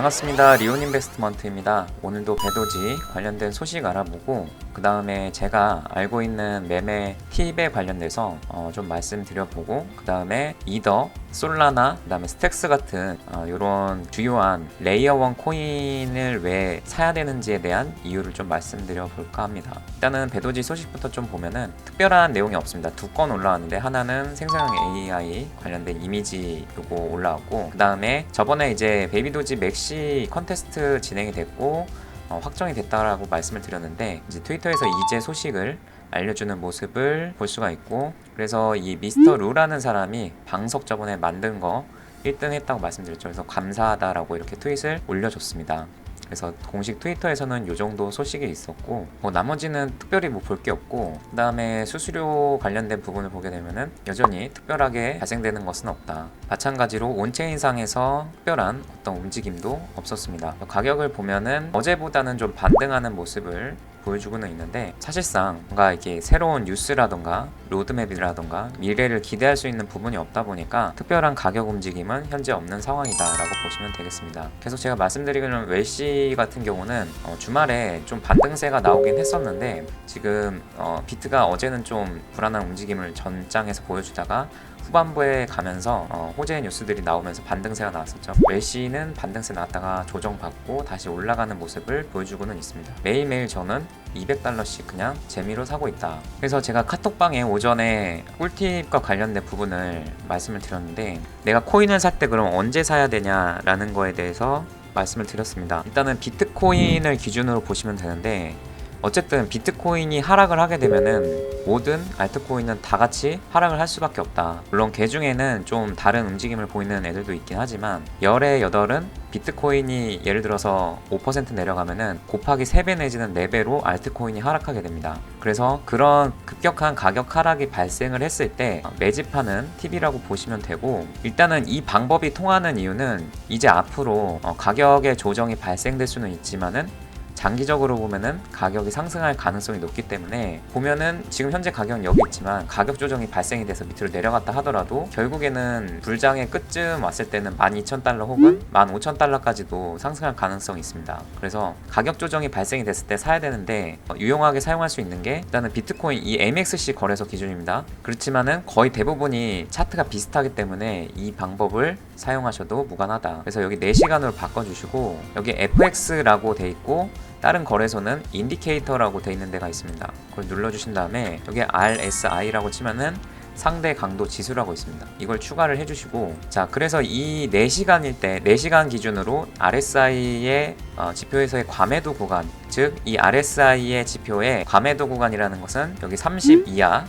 반갑습니다. 리온 인베스트먼트입니다. 오늘도 배도지 관련된 소식 알아보고 그 다음에 제가 알고 있는 매매 팁에 관련돼서 어, 좀 말씀드려보고 그 다음에 이더, 솔라나, 그 다음에 스택스 같은 이런 주요한 레이어 원 코인을 왜 사야 되는지에 대한 이유를 좀 말씀드려 볼까 합니다. 일단은 배도지 소식부터 좀 보면은 특별한 내용이 없습니다. 두 건 올라왔는데 하나는 생성형 AI 관련된 이미지 요거 올라왔고 그 다음에 저번에 이제 베이비도지 맥시 컨테스트 진행이 됐고 어, 확정이 됐다라고 말씀을 드렸는데 이제 트위터에서 이제 소식을 알려주는 모습을 볼 수가 있고 그래서 이 미스터 루라는 사람이 방석 저번에 만든 거 1등 했다고 말씀드렸죠. 그래서 감사하다라고 이렇게 트윗을 올려줬습니다. 그래서 공식 트위터에서는 이 정도 소식이 있었고 뭐 나머지는 특별히 뭐 볼 게 없고 그 다음에 수수료 관련된 부분을 보게 되면은 여전히 특별하게 발생되는 것은 없다. 마찬가지로 온체인상에서 특별한 어떤 움직임도 없었습니다. 가격을 보면은 어제보다는 좀 반등하는 모습을 보여주고는 있는데 사실상 뭔가 이게 새로운 뉴스라던가 로드맵이라던가 미래를 기대할 수 있는 부분이 없다 보니까 특별한 가격 움직임은 현재 없는 상황이다 라고 보시면 되겠습니다. 계속 제가 말씀드리기는 웰시 같은 경우는 어, 주말에 좀 반등세가 나오긴 했었는데 지금 어, 비트가 어제는 좀 불안한 움직임을 전장에서 보여주다가 후반부에 가면서 어, 호재 뉴스들이 나오면서 반등세가 나왔었죠. 웰시는 반등세 나왔다가 조정받고 다시 올라가는 모습을 보여주고는 있습니다. 매일매일 저는 200달러씩 그냥 재미로 사고 있다. 그래서 제가 카톡방에 오전에 꿀팁과 관련된 부분을 말씀을 드렸는데 내가 코인을 살 때 그럼 언제 사야 되냐라는 거에 대해서 말씀을 드렸습니다. 일단은 비트코인을 기준으로 보시면 되는데 어쨌든 비트코인이 하락을 하게 되면은 모든 알트코인은 다 같이 하락을 할 수밖에 없다. 물론 개 중에는 좀 다른 움직임을 보이는 애들도 있긴 하지만 열의 여덟은 비트코인이 예를 들어서 5% 내려가면은 곱하기 3배 내지는 4배로 알트코인이 하락하게 됩니다. 그래서 그런 급격한 가격 하락이 발생을 했을 때 매집하는 팁이라고 보시면 되고 일단은 이 방법이 통하는 이유는 이제 앞으로 어, 가격의 조정이 발생될 수는 있지만은 장기적으로 보면은 가격이 상승할 가능성이 높기 때문에 보면은 지금 현재 가격은 여기 있지만 가격 조정이 발생이 돼서 밑으로 내려갔다 하더라도 결국에는 불장의 끝쯤 왔을 때는 12,000달러 혹은 15,000달러까지도 상승할 가능성이 있습니다. 그래서 가격 조정이 발생이 됐을 때 사야 되는데 어, 유용하게 사용할 수 있는 게 일단은 비트코인 이 MXC 거래소 기준입니다. 그렇지만은 거의 대부분이 차트가 비슷하기 때문에 이 방법을 사용하셔도 무관하다. 그래서 여기 4시간으로 바꿔주시고 여기 FX라고 돼 있고 다른 거래소는 인디케이터라고 돼 있는 데가 있습니다. 그걸 눌러주신 다음에 여기 RSI라고 치면은 상대 강도 지수라고 있습니다. 이걸 추가를 해주시고 자 그래서 이 4시간일 때 4시간 기준으로 RSI의 어, 지표에서의 과매도 구간 즉 이 RSI의 지표의 과매도 구간이라는 것은 여기 30 이하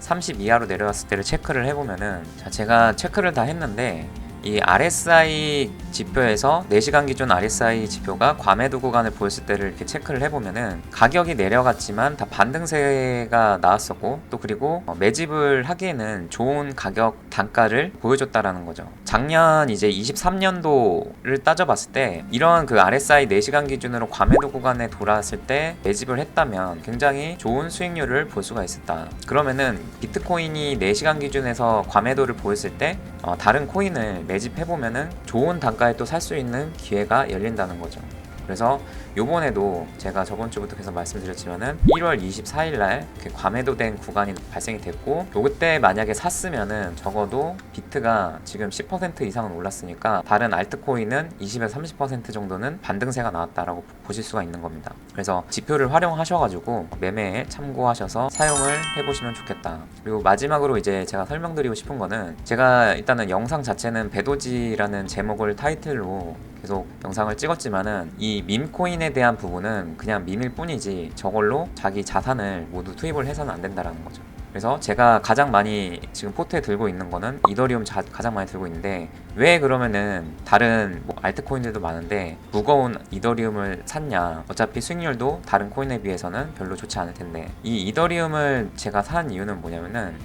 30 이하로 내려왔을 때를 체크를 해보면은 자 제가 체크를 다 했는데 이 RSI 지표에서 4시간 기준 RSI 지표가 과매도 구간을 보였을 때를 이렇게 체크를 해보면은 가격이 내려갔지만 다 반등세가 나왔었고 또 그리고 어, 매집을 하기에는 좋은 가격 단가를 보여줬다라는 거죠. 작년 이제 23년도를 따져봤을 때 이런 그 RSI 4시간 기준으로 과매도 구간에 돌아왔을 때 매집을 했다면 굉장히 좋은 수익률을 볼 수가 있었다. 그러면은 비트코인이 4시간 기준에서 과매도를 보였을 때 어, 다른 코인을 매 집해보면은 좋은 단가에 또 살 수 있는 기회가 열린다는 거죠. 그래서 요번에도 제가 저번 주부터 계속 말씀드렸지만은 1월 24일 날 과매도된 구간이 발생이 됐고 요때 만약에 샀으면은 적어도 비트가 지금 10% 이상은 올랐으니까 다른 알트코인은 20에서 30% 정도는 반등세가 나왔다라고 보실 수가 있는 겁니다. 그래서 지표를 활용하셔가지고 매매에 참고하셔서 사용을 해보시면 좋겠다. 그리고 마지막으로 이제 제가 설명드리고 싶은 거는 제가 일단은 영상 자체는 배도지라는 제목을 타이틀로 계속 영상을 찍었지만은 이 밈코인에 대한 부분은 그냥 밈일 뿐이지 저걸로 자기 자산을 모두 투입을 해서는 안 된다라는 거죠. 그래서 제가 가장 많이 지금 포트에 들고 있는 거는 이더리움 자, 가장 많이 들고 있는데 왜 그러면은 다른 뭐 알트코인들도 많은데 무거운 이더리움을 샀냐 어차피 수익률도 다른 코인에 비해서는 별로 좋지 않을 텐데 이 이더리움을 제가 산 이유는 뭐냐면은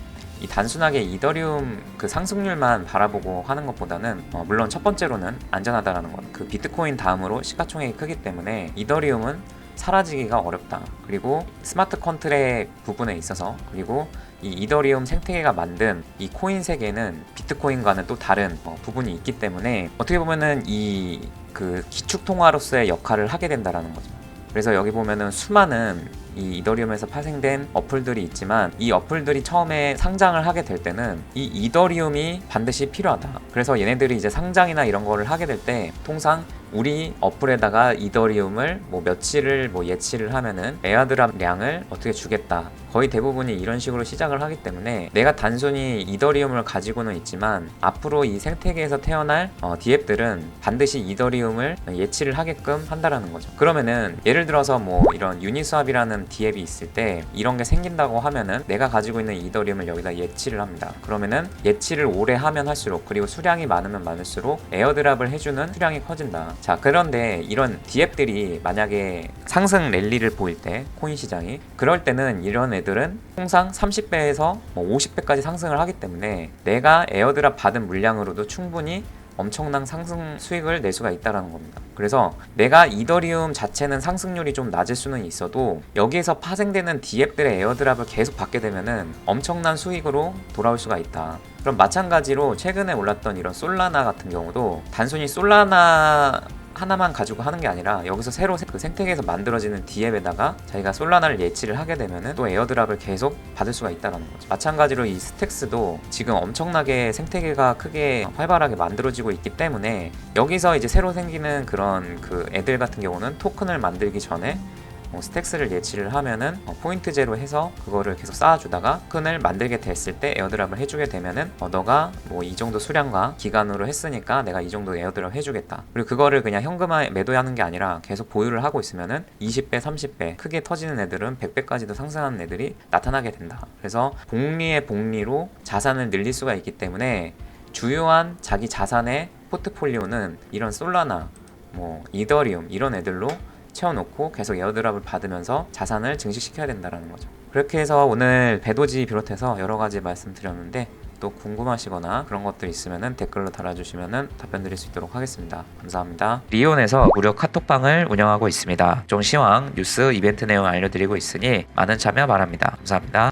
이 단순하게 이더리움 그 상승률만 바라보고 하는 것보다는 어, 물론 첫 번째로는 안전하다라는 것. 그 비트코인 다음으로 시가총액이 크기 때문에 이더리움은 사라지기가 어렵다. 그리고 스마트 컨트랙 부분에 있어서 그리고 이 이더리움 생태계가 만든 이 코인 세계는 비트코인과는 또 다른 어, 부분이 있기 때문에 어떻게 보면은 이 그 기축 통화로서의 역할을 하게 된다라는 거죠. 그래서 여기 보면은 수많은 이 이더리움에서 파생된 어플들이 있지만 이 어플들이 처음에 상장을 하게 될 때는 이 이더리움이 반드시 필요하다. 그래서 얘네들이 이제 상장이나 이런 거를 하게 될 때 통상 우리 어플에다가 이더리움을 뭐 며칠을 뭐 예치를 하면은 에어드랍 량을 어떻게 주겠다. 거의 대부분이 이런 식으로 시작을 하기 때문에 내가 단순히 이더리움을 가지고는 있지만 앞으로 이 생태계에서 태어날 어, 디앱들은 반드시 이더리움을 예치를 하게끔 한다라는 거죠. 그러면은 예를 들어서 뭐 이런 유니스왑이라는 디앱이 있을 때 이런 게 생긴다고 하면은 내가 가지고 있는 이더리움을 여기다 예치를 합니다. 그러면은 예치를 오래 하면 할수록 그리고 수량이 많으면 많을수록 에어드랍을 해주는 수량이 커진다. 자 그런데 이런 디앱들이 만약에 상승 랠리를 보일 때 코인 시장이 그럴 때는 이런 애들은 통상 30배에서 뭐 50배까지 상승을 하기 때문에 내가 에어드랍 받은 물량으로도 충분히 엄청난 상승 수익을 낼 수가 있다는 겁니다. 그래서 내가 이더리움 자체는 상승률이 좀 낮을 수는 있어도 여기에서 파생되는 디앱들의 에어드랍을 계속 받게 되면은 엄청난 수익으로 돌아올 수가 있다. 그럼 마찬가지로 최근에 올랐던 이런 솔라나 같은 경우도 단순히 솔라나 하나만 가지고 하는 게 아니라 여기서 새로 그 생태계에서 만들어지는 디앱에다가 자기가 솔라나를 예치를 하게 되면은 또 에어드랍을 계속 받을 수가 있다는 거죠. 마찬가지로 이 스택스도 지금 엄청나게 생태계가 크게 활발하게 만들어지고 있기 때문에 여기서 이제 새로 생기는 그런 그 애들 같은 경우는 토큰을 만들기 전에 뭐 스택스를 예치를 하면은 어, 포인트 제로 해서 그거를 계속 쌓아주다가 토큰을 만들게 됐을 때 에어드랍을 해주게 되면은 어, 너가 뭐 이 정도 수량과 기간으로 했으니까 내가 이 정도 에어드랍 해주겠다. 그리고 그거를 그냥 현금화에 매도하는 게 아니라 계속 보유를 하고 있으면은 20배, 30배 크게 터지는 애들은 100배까지도 상승하는 애들이 나타나게 된다. 그래서 복리의 복리로 자산을 늘릴 수가 있기 때문에 주요한 자기 자산의 포트폴리오는 이런 솔라나, 뭐 이더리움 이런 애들로 채워놓고 계속 에어드랍을 받으면서 자산을 증식시켜야 된다는 거죠. 그렇게 해서 오늘 배도지 비롯해서 여러 가지 말씀드렸는데 또 궁금하시거나 그런 것들 있으면 댓글로 달아주시면 답변 드릴 수 있도록 하겠습니다. 감사합니다. 리온에서 무료 카톡방을 운영하고 있습니다. 종 시황, 뉴스, 이벤트 내용 알려드리고 있으니 많은 참여 바랍니다. 감사합니다.